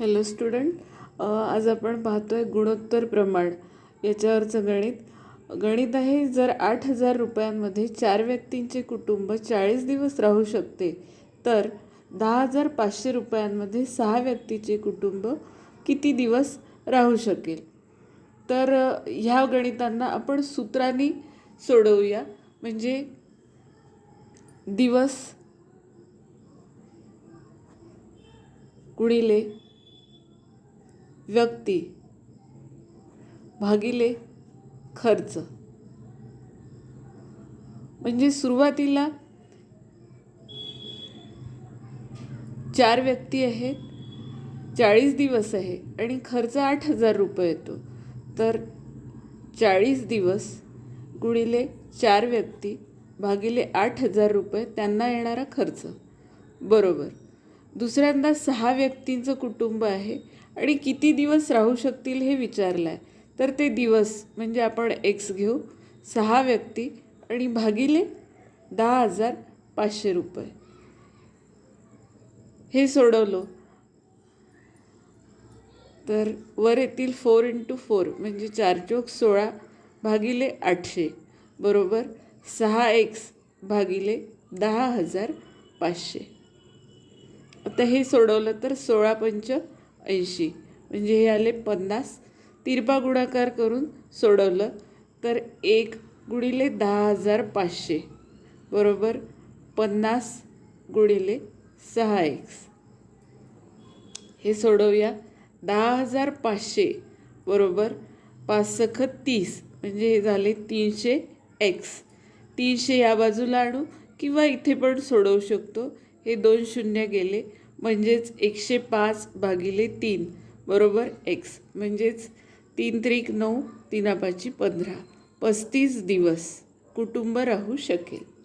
Hello student आज आपण पाहतो आहे गुणोत्तर प्रमाण. याच्यावरचं गणित. गणित आहे जर आठ हजार रुपयांमध्ये चार व्यक्तींचे कुटुंब चाळीस दिवस राहू शकते तर दहा हजार पाचशे रुपयांमध्ये सहा व्यक्तीचे कुटुंब किती दिवस राहू शकेल? तर ह्या गणितांना आपण सूत्रांनी सोडवूया. म्हणजे दिवस गुणिले व्यक्ती. भागिले खर्च. म्हणजे सुरुवातीला चार व्यक्ती आहेत चाळीस दिवस आहे आणि खर्च आठ हजार रुपये येतो. तर चाळीस दिवस गुणिले चार व्यक्ती भागिले आठ हजार रुपये त्यांना येणारा खर्च. बरोबर. दुसऱ्यांदा सहा व्यक्तींचं कुटुंब आहे आणि किती दिवस राहू शकतील हे विचारलं आहे तर ते दिवस म्हणजे आपण एक्स घेऊ सहा व्यक्ती आणि भागिले दहा हजार पाचशे रुपये. हे सोडवलं. तर वर येतील फोर इंटू फोर म्हणजे चार चोक सोळा भागिले आठशे. बरोबर? सहा एक्स भागिले दहा हजार पाचशे. आता हे सोडवलं तर सोळा पंच ऐंशी. म्हणजे हे आले पन्नास. तिरपा गुणाकार करून सोडवलं तर एक गुणिले दहा हजार पाचशे. बरोबर? पन्नास गुणिले सहा एक्स हे सोडवूया. दहा हजार पाचशे. बरोबर? पाच सखत तीस. म्हणजे हे झाले तीनशे एक्स तीनशे या बाजूला आणू किंवा इथे पण सोडवू शकतो. हे दोन शून्य गेले म्हणजेच एकशे पाच भागिले तीन बरोबर एक्स म्हणजेच तीन त्रिक नऊ तीनापाची पंधरा. पस्तीस दिवस कुटुंब राहू शकेल.